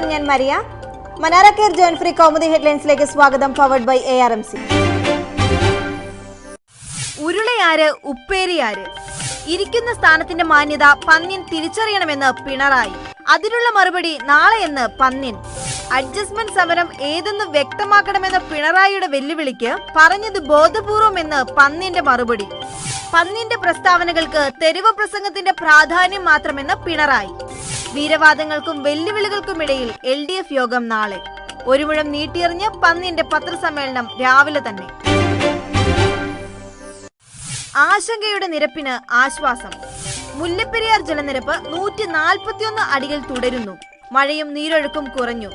നമസ്കാരം ഞാൻ Maria. Manara care join free comedy ഹെഡ്ലൈൻസിലേക്ക് സ്വാഗതം powered by A R M C ഉരുളയാര് ഉപ്പേരിയാര്. ഇരിക്കുന്ന സ്ഥാനത്തിന്റെ മാന്യത പന്ന്യൻ തിരിച്ചറിയണമെന്ന് പിണറായി. അതിനുള്ള മറുപടി നാളെയെന്ന് പന്ന്യൻ അഡ്ജസ്റ്റ്മെന്റ് സമരം ഏതെന്ന് വ്യക്തമാക്കണമെന്ന പിണറായിയുടെ വെല്ലുവിളിക്ക് പറഞ്ഞത് ബോധപൂർവമെന്ന് പന്നിന്റെ മറുപടി. പന്നിന്റെ പ്രസ്താവനകൾക്ക് തെരുവ് പ്രസംഗത്തിന്റെ പ്രാധാന്യം മാത്രമെന്ന് പിണറായി. വീരവാദങ്ങൾക്കും വെല്ലുവിളികൾക്കുമിടയിൽ എൽ ഡി എഫ് യോഗം നാളെ. ഒരു മുഴം നീട്ടിയെറിഞ്ഞ് പന്നിന്റെ പത്രസമ്മേളനം രാവിലെ തന്നെ. ആശങ്കയുടെ നിരപ്പിന് ആശ്വാസം. മുല്ലപ്പെരിയാർ ജലനിരപ്പ് നൂറ്റി നാൽപ്പത്തിയൊന്ന് അടിയിൽ തുടരുന്നു. മഴയും നീരൊഴുക്കും കുറഞ്ഞു.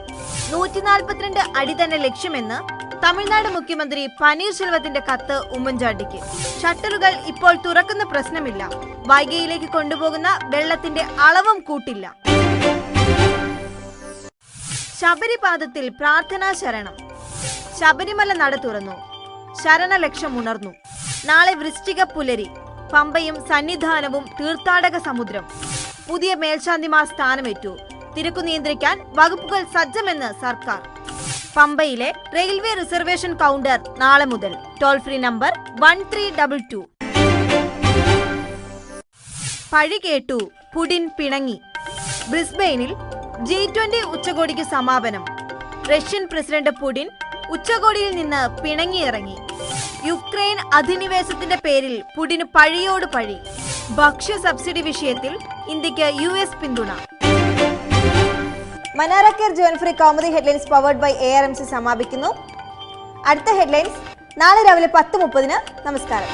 നൂറ്റി നാൽപ്പത്തിരണ്ട് അടി തന്നെ ലക്ഷ്യമെന്ന് തമിഴ്നാട് മുഖ്യമന്ത്രി പനീർശെൽവത്തിന്റെ കത്ത് ഉമ്മൻചാണ്ടിക്ക്. ഷട്ടറുകൾ ഇപ്പോൾ തുറക്കുന്ന പ്രശ്നമില്ല. വൈകയിലേക്ക് കൊണ്ടുപോകുന്ന വെള്ളത്തിന്റെ അളവും കൂട്ടില്ല. ശബരിപാദത്തിൽ പ്രാർത്ഥനാ ശരണം. ശബരിമല നട തുറന്നു. ശരണലക്ഷം ഉണർന്നു. നാളെ വൃശ്ചിക പുലരി പമ്പയും സന്നിധാനവും തീർത്ഥാടക സമുദ്രം. പുതിയ മേൽശാന്തിമാർ സ്ഥാനമേറ്റു. തിരക്കു നിയന്ത്രിക്കാൻ വകുപ്പുകൾ സജ്ജമെന്ന് സർക്കാർ. പമ്പയിലെ റെയിൽവേ റിസർവേഷൻ കൗണ്ടർ നാളെ മുതൽ. Toll free number one three double two. പഴി കേട്ടു പുടിൻ പിണങ്ങി. ബ്രിസ്ബെയിനിൽ ജി ട്വന്റി ഉച്ചകോടിക്ക് സമാപനം. റഷ്യൻ പ്രസിഡന്റ് പുടിൻ ഉച്ചകോടിയിൽ നിന്ന് പിണങ്ങിയിറങ്ങി. യുക്രൈൻ അധിനിവേശത്തിന്റെ പേരിൽ പുടിന് പഴിയോട് പഴി. ഭക്ഷ്യ സബ്സിഡി വിഷയത്തിൽ ഇന്ത്യയ്ക്ക് യു പിന്തുണ. Manara care join free Kaumudi headlines powered by A R M C സമാപിക്കുന്നു. അടുത്ത ഹെഡ്ലൈൻസ് നാളെ രാവിലെ പത്ത് മുപ്പതിന് നമസ്കാരം.